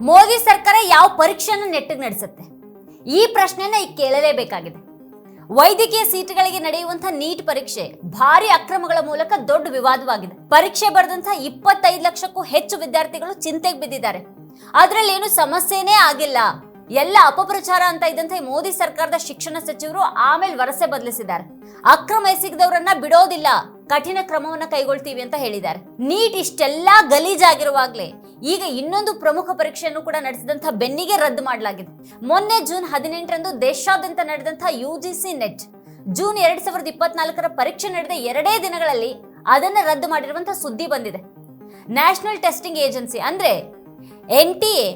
ಮೋದಿ ಸರ್ಕಾರ ಯಾವ ಪರೀಕ್ಷೆಯನ್ನು ನೆಟ್ಟಿಗೆ ನಡೆಸುತ್ತೆ? ಈ ಪ್ರಶ್ನೆನ ಈಗ ಕೇಳಲೇಬೇಕಾಗಿದೆ. ವೈದ್ಯಕೀಯ ಸೀಟುಗಳಿಗೆ ನಡೆಯುವಂತಹ ನೀಟ್ ಪರೀಕ್ಷೆ ಭಾರಿ ಅಕ್ರಮಗಳ ಮೂಲಕ ದೊಡ್ಡ ವಿವಾದವಾಗಿದೆ. ಪರೀಕ್ಷೆ ಬರೆದಂತಹ ಇಪ್ಪತ್ತೈದು ಲಕ್ಷಕ್ಕೂ ಹೆಚ್ಚು ವಿದ್ಯಾರ್ಥಿಗಳು ಚಿಂತೆಗೆ ಬಿದ್ದಿದ್ದಾರೆ. ಅದರಲ್ಲಿ ಏನು ಸಮಸ್ಯೆನೇ ಆಗಿಲ್ಲ. ಎಲ್ಲ ಅಪಪ್ರಚಾರ ಅಂತ ಇದ್ದಂತೆ ಮೋದಿ ಸರ್ಕಾರದ ಶಿಕ್ಷಣ ಸಚಿವರು ಆಮೇಲೆ ವರಸೆ ಬದಲಿಸಿದ್ದಾರೆ. ಅಕ್ರಮ ಎಸಗಿದವರನ್ನ ಬಿಡೋದಿಲ್ಲ. ಕಠಿಣ ಕ್ರಮವನ್ನ ಕೈಗೊಳ್ತೀವಿ ಅಂತ ಹೇಳಿದ್ದಾರೆ. ನೀಟ್ ಇಷ್ಟೆಲ್ಲಾ ಗಲೀಜಾಗಿರುವಾಗ್ಲೇ ಈಗ ಇನ್ನೊಂದು ಪ್ರಮುಖ ಪರೀಕ್ಷೆಯನ್ನು ಕೂಡ ನಡೆಸಿದಂತಹ ಬೆನ್ನಿಗೆ ರದ್ದು ಮಾಡಲಾಗಿದೆ. ಮೊನ್ನೆ ಜೂನ್ ಹದಿನೆಂಟರಂದು ದೇಶಾದ್ಯಂತ ನಡೆದಂತಹ U G C NET June ಎರಡ್ ಸಾವಿರದ ಇಪ್ಪತ್ನಾಲ್ಕರ ಪರೀಕ್ಷೆ ನಡೆದ ಎರಡೇ ದಿನಗಳಲ್ಲಿ ಅದನ್ನು ರದ್ದು ಮಾಡಿರುವಂತಹ ಸುದ್ದಿ ಬಂದಿದೆ. ನ್ಯಾಷನಲ್ ಟೆಸ್ಟಿಂಗ್ ಏಜೆನ್ಸಿ ಅಂದ್ರೆ N T A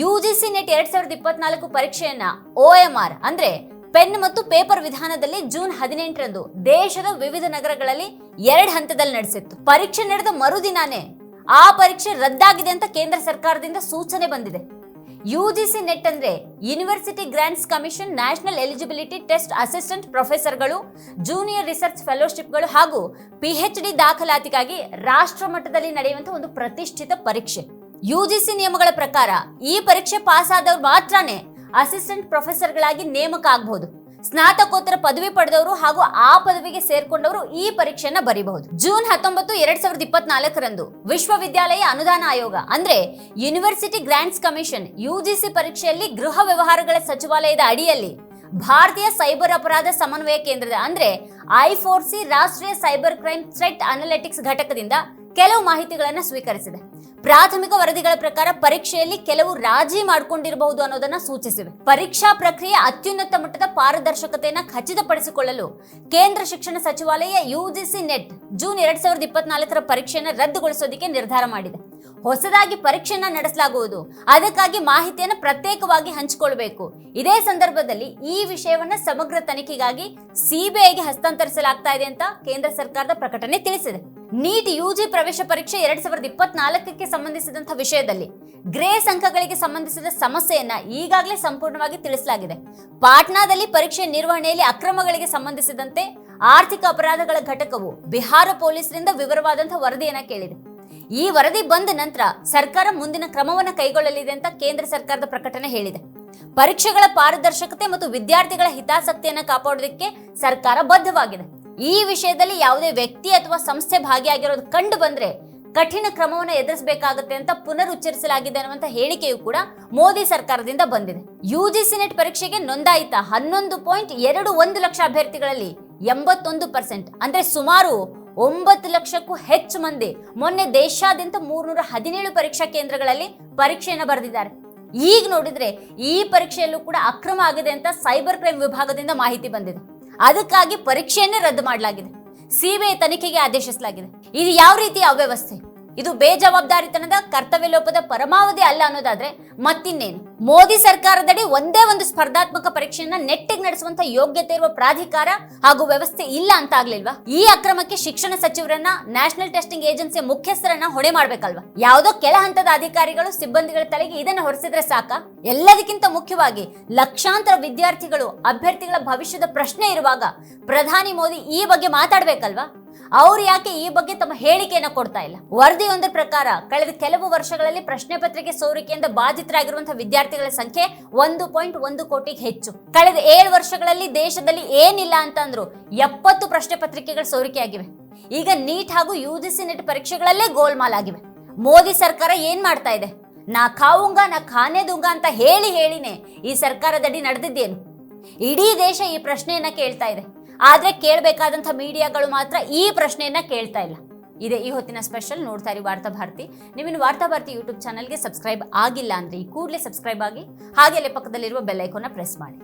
U G C NET ಎರಡ್ ಸಾವಿರದ ಇಪ್ಪತ್ನಾಲ್ಕು ಪರೀಕ್ಷೆಯನ್ನ ಒ ಎಂ ಆರ್ ಅಂದ್ರೆ ಪೆನ್ ಮತ್ತು ಪೇಪರ್ ವಿಧಾನದಲ್ಲಿ ಜೂನ್ ಹದಿನೆಂಟರಂದು ದೇಶದ ವಿವಿಧ ನಗರಗಳಲ್ಲಿ ಎರಡು ಹಂತದಲ್ಲಿ ನಡೆಸಿತ್ತು. ಪರೀಕ್ಷೆ ನಡೆದ ಮರುದಿನಾನೇ ಆ ಪರೀಕ್ಷೆ ರದ್ದಾಗಿದೆ ಅಂತ ಕೇಂದ್ರ ಸರ್ಕಾರದಿಂದ ಸೂಚನೆ ಬಂದಿದೆ. ಯು ಜಿ ಸಿ ನೆಟ್ ಅಂದ್ರೆ university grants commission national eligibility test assistant ಪ್ರೊಫೆಸರ್ಗಳು junior research ಫೆಲೋಶಿಪ್ಗಳು ಹಾಗೂ ಪಿಎಚ್ ಡಿ ದಾಖಲಾತಿಗಾಗಿ ರಾಷ್ಟ್ರ ಮಟ್ಟದಲ್ಲಿ ನಡೆಯುವಂತಹ ಒಂದು ಪ್ರತಿಷ್ಠಿತ ಪರೀಕ್ಷೆ. ಯು ಜಿ ಸಿ ನಿಯಮಗಳ ಪ್ರಕಾರ ಈ ಪರೀಕ್ಷೆ ಪಾಸ್ ಆದವ್ರು ಮಾತ್ರನೇ ಅಸಿಸ್ಟೆಂಟ್ ಪ್ರೊಫೆಸರ್ಗಳಾಗಿ ನೇಮಕ ಆಗಬಹುದು ಸ್ನಾತಕೋತ್ತರ ಪದವಿ ಪಡೆದವರು ಹಾಗೂ ಆ ಪದವಿಗೆ ಸೇರ್ಕೊಂಡವರು ಈ ಪರೀಕ್ಷೆಯನ್ನ ಬರೀಬಹುದು. ಜೂನ್ ಹತ್ತೊಂಬತ್ತು, ಎರಡ್ ಸಾವಿರದ ಇಪ್ಪತ್ನಾಲ್ಕರಂದು ವಿಶ್ವವಿದ್ಯಾಲಯ ಅನುದಾನ ಆಯೋಗ, ಅಂದ್ರೆ ಯೂನಿವರ್ಸಿಟಿ ಗ್ರಾಂಟ್ಸ್ ಕಮಿಷನ್ ಯುಜಿಸಿ ಪರೀಕ್ಷೆಯಲ್ಲಿ ಗೃಹ ವ್ಯವಹಾರಗಳ ಸಚಿವಾಲಯದ ಅಡಿಯಲ್ಲಿ ಭಾರತೀಯ ಸೈಬರ್ ಅಪರಾಧ ಸಮನ್ವಯ ಕೇಂದ್ರದ, ಅಂದ್ರೆ ಐ ಸಿ ರಾಷ್ಟ್ರೀಯ ಸೈಬರ್ ಕ್ರೈಮ್ ಥ್ರೆಟ್ ಅನಾಲಿಟಿಕ್ಸ್ ಘಟಕದಿಂದ ಕೆಲವು ಮಾಹಿತಿಗಳನ್ನು ಸ್ವೀಕರಿಸಿದೆ. ಪ್ರಾಥಮಿಕ ವರದಿಗಳ ಪ್ರಕಾರ ಪರೀಕ್ಷೆಯಲ್ಲಿ ಕೆಲವು ರಾಜಿ ಮಾಡಿಕೊಂಡಿರಬಹುದು ಅನ್ನೋದನ್ನ ಸೂಚಿಸಿವೆ ಪರೀಕ್ಷಾ ಪ್ರಕ್ರಿಯೆ ಅತ್ಯುನ್ನತ ಮಟ್ಟದ ಪಾರದರ್ಶಕತೆಯನ್ನು ಖಚಿತಪಡಿಸಿಕೊಳ್ಳಲು ಕೇಂದ್ರ ಶಿಕ್ಷಣ ಸಚಿವಾಲಯ ಯುಜಿಸಿ ನೆಟ್ ಜೂನ್ ಎರಡ್ ಸಾವಿರದ ಇಪ್ಪತ್ನಾಲ್ಕರ ಪರೀಕ್ಷೆಯನ್ನು ರದ್ದುಗೊಳಿಸೋದಕ್ಕೆ ನಿರ್ಧಾರ ಮಾಡಿದೆ. ಹೊಸದಾಗಿ ಪರೀಕ್ಷೆಯನ್ನ ನಡೆಸಲಾಗುವುದು. ಅದಕ್ಕಾಗಿ ಮಾಹಿತಿಯನ್ನು ಪ್ರತ್ಯೇಕವಾಗಿ ಹಂಚಿಕೊಳ್ಬೇಕು. ಇದೇ ಸಂದರ್ಭದಲ್ಲಿ ಈ ವಿಷಯವನ್ನ ಸಮಗ್ರ ತನಿಖೆಗಾಗಿ ಸಿಬಿಐಗೆ ಹಸ್ತಾಂತರಿಸಲಾಗ್ತಾ ಇದೆ ಅಂತ ಕೇಂದ್ರ ಸರ್ಕಾರದ ಪ್ರಕಟಣೆ ತಿಳಿಸಿದೆ. ನೀಟ್ ಯುಜಿ ಪ್ರವೇಶ ಪರೀಕ್ಷೆ ಎರಡ್ ಸಾವಿರದ ಇಪ್ಪತ್ನಾಲ್ಕಕ್ಕೆ ಸಂಬಂಧಿಸಿದಂತಹ ವಿಷಯದಲ್ಲಿ ಗ್ರೇಸ್ ಅಂಕಗಳಿಗೆ ಸಂಬಂಧಿಸಿದ ಸಮಸ್ಯೆಯನ್ನ ಈಗಾಗಲೇ ಸಂಪೂರ್ಣವಾಗಿ ತಿಳಿಸಲಾಗಿದೆ. ಪಾಟ್ನಾದಲ್ಲಿ ಪರೀಕ್ಷೆ ನಿರ್ವಹಣೆಯಲ್ಲಿ ಅಕ್ರಮಗಳಿಗೆ ಸಂಬಂಧಿಸಿದಂತೆ ಆರ್ಥಿಕ ಅಪರಾಧಗಳ ಘಟಕವು ಬಿಹಾರ ಪೊಲೀಸರಿಂದ ವಿವರವಾದಂತಹ ವರದಿಯನ್ನ ಕೇಳಿದೆ. ಈ ವರದಿ ಬಂದ ನಂತರ ಸರ್ಕಾರ ಮುಂದಿನ ಕ್ರಮವನ್ನು ಕೈಗೊಳ್ಳಲಿದೆ ಅಂತ ಕೇಂದ್ರ ಸರ್ಕಾರದ ಪ್ರಕಟಣೆ ಹೇಳಿದೆ. ಪರೀಕ್ಷೆಗಳ ಪಾರದರ್ಶಕತೆ ಮತ್ತು ವಿದ್ಯಾರ್ಥಿಗಳ ಹಿತಾಸಕ್ತಿಯನ್ನು ಕಾಪಾಡೋದಕ್ಕೆ ಸರ್ಕಾರ ಬದ್ಧವಾಗಿದೆ. ಈ ವಿಷಯದಲ್ಲಿ ಯಾವುದೇ ವ್ಯಕ್ತಿ ಅಥವಾ ಸಂಸ್ಥೆ ಭಾಗಿಯಾಗಿರೋದು ಕಂಡು ಬಂದ್ರೆ ಕಠಿಣ ಕ್ರಮವನ್ನು ಎದುರಿಸಬೇಕಾಗುತ್ತೆ ಅಂತ ಪುನರುಚ್ಚರಿಸಲಾಗಿದೆ ಅನ್ನುವಂತ ಹೇಳಿಕೆಯು ಕೂಡ ಮೋದಿ ಸರ್ಕಾರದಿಂದ ಬಂದಿದೆ. ಯುಜಿಸಿ ನೆಟ್ ಪರೀಕ್ಷೆಗೆ ನೋಂದಾಯಿತ ಹನ್ನೊಂದು ಪಾಯಿಂಟ್ ಎರಡು ಒಂದು ಲಕ್ಷ ಅಭ್ಯರ್ಥಿಗಳಲ್ಲಿ ಎಂಬತ್ತೊಂದು ಪರ್ಸೆಂಟ್, ಅಂದ್ರೆ ಸುಮಾರು ಒಂಬತ್ತು ಲಕ್ಷಕ್ಕೂ ಹೆಚ್ಚು ಮಂದಿ ಮೊನ್ನೆ ದೇಶಾದ್ಯಂತ ಮೂರ್ನೂರ ಹದಿನೇಳು ಪರೀಕ್ಷಾ ಕೇಂದ್ರಗಳಲ್ಲಿ ಪರೀಕ್ಷೆಯನ್ನು ಬರೆದಿದ್ದಾರೆ. ಈಗ ನೋಡಿದ್ರೆ ಈ ಪರೀಕ್ಷೆಯಲ್ಲೂ ಕೂಡ ಅಕ್ರಮ ಆಗಿದೆ ಅಂತ ಸೈಬರ್ ಕ್ರೈಮ್ ವಿಭಾಗದಿಂದ ಮಾಹಿತಿ ಬಂದಿದೆ. ಅದಕ್ಕಾಗಿ ಪರೀಕ್ಷೆಯನ್ನೇ ರದ್ದು ಮಾಡಲಾಗಿದೆ. ಸಿಬಿಐ ತನಿಖೆಗೆ ಆದೇಶಿಸಲಾಗಿದೆ. ಇದು ಯಾವ ರೀತಿಯ ಅವ್ಯವಸ್ಥೆ? ಇದು ಬೇಜವಾಬ್ದಾರಿತನದ ಕರ್ತವ್ಯ ಲೋಪದ ಪರಮಾವಧಿ ಅಲ್ಲ ಅನ್ನೋದಾದ್ರೆ ಮತ್ತಿನ್ನೇನು? ಮೋದಿ ಸರ್ಕಾರದಡಿ ಒಂದೇ ಒಂದು ಸ್ಪರ್ಧಾತ್ಮಕ ಪರೀಕ್ಷೆಯನ್ನ ನೆಟ್ಟಿಗೆ ನಡೆಸುವಂತ ಯೋಗ್ಯತೆ ಇರುವ ಪ್ರಾಧಿಕಾರ ಹಾಗೂ ವ್ಯವಸ್ಥೆ ಇಲ್ಲ ಅಂತ ಆಗ್ಲಿಲ್ವಾ ಈ ಅಕ್ರಮಕ್ಕೆ ಶಿಕ್ಷಣ ಸಚಿವರನ್ನ, ನ್ಯಾಷನಲ್ ಟೆಸ್ಟಿಂಗ್ ಏಜೆನ್ಸಿಯ ಮುಖ್ಯಸ್ಥರನ್ನ ಹೊಣೆ ಮಾಡ್ಬೇಕಲ್ವಾ? ಯಾವುದೋ ಕೆಲ ಹಂತದ ಅಧಿಕಾರಿಗಳು, ಸಿಬ್ಬಂದಿಗಳ ತಲೆಗೆ ಇದನ್ನ ಹೊರಿಸಿದ್ರೆ ಸಾಕ? ಎಲ್ಲದಕ್ಕಿಂತ ಮುಖ್ಯವಾಗಿ ಲಕ್ಷಾಂತರ ವಿದ್ಯಾರ್ಥಿಗಳು, ಅಭ್ಯರ್ಥಿಗಳ ಭವಿಷ್ಯದ ಪ್ರಶ್ನೆ ಇರುವಾಗ ಪ್ರಧಾನಿ ಮೋದಿ ಈ ಬಗ್ಗೆ ಮಾತಾಡ್ಬೇಕಲ್ವಾ? ಅವ್ರು ಯಾಕೆ ಈ ಬಗ್ಗೆ ತಮ್ಮ ಹೇಳಿಕೆಯನ್ನು ಕೊಡ್ತಾ ಇಲ್ಲ? ವರದಿಯೊಂದರ ಪ್ರಕಾರ, ಕಳೆದ ಕೆಲವು ವರ್ಷಗಳಲ್ಲಿ ಪ್ರಶ್ನೆ ಪತ್ರಿಕೆ ಸೋರಿಕೆಯಿಂದ ಬಾಧಿತರಾಗಿರುವಂತಹ ವಿದ್ಯಾರ್ಥಿಗಳ ಸಂಖ್ಯೆ ಒಂದು ಪಾಯಿಂಟ್ ಒಂದು ಕೋಟಿಗೆ ಹೆಚ್ಚು. ಕಳೆದ ಏಳು ವರ್ಷಗಳಲ್ಲಿ ದೇಶದಲ್ಲಿ ಏನಿಲ್ಲ ಅಂತಂದ್ರು ಎಪ್ಪತ್ತು ಪ್ರಶ್ನೆ ಪತ್ರಿಕೆಗಳು ಸೋರಿಕೆಯಾಗಿವೆ. ಈಗ ನೀಟ್ ಹಾಗೂ ಯು ಜಿ ಸಿ ನೆಟ್ ಪರೀಕ್ಷೆಗಳಲ್ಲೇ ಗೋಲ್ಮಾಲ್ ಆಗಿವೆ ಮೋದಿ ಸರ್ಕಾರ ಏನ್ ಮಾಡ್ತಾ ಇದೆ? ನಾ ಕಾವುಂಗ ನಾ ಖಾನೆ ದುಂಗ ಅಂತ ಹೇಳಿ ಹೇಳಿನೇ ಈ ಸರ್ಕಾರದಡಿ ನಡೆದಿದ್ದೇನು? ಇಡೀ ದೇಶ ಈ ಪ್ರಶ್ನೆಯನ್ನ ಕೇಳ್ತಾ ಇದೆ. ಆದ್ರೆ ಕೇಳಬೇಕಾದಂಥ ಮೀಡಿಯಾಗಳು ಮಾತ್ರ ಈ ಪ್ರಶ್ನೆಯನ್ನ ಕೇಳ್ತಾ ಇಲ್ಲ. ಇದೆ ಈ ಹೊತ್ತಿನ ಸ್ಪೆಷಲ್ ನೋಡ್ತಾ ಇರಿ ವಾರ್ತಾ ಭಾರತಿ. ನೀವಿನ್ನು ವಾರ್ತಾ ಭಾರತಿ ಯೂಟ್ಯೂಬ್ ಚಾನಲ್ಗೆ ಸಬ್ಸ್ಕ್ರೈಬ್ ಆಗಿಲ್ಲ ಅಂದ್ರೆ ಈ ಕೂಡಲೇ ಸಬ್ಸ್ಕ್ರೈಬ್ ಆಗಿ ಹಾಗೆ ಅಲ್ಲೇ ಪಕ್ಕದಲ್ಲಿರುವ ಬೆಲ್ ಐಕಾನ್ನ ಪ್ರೆಸ್ ಮಾಡಿ.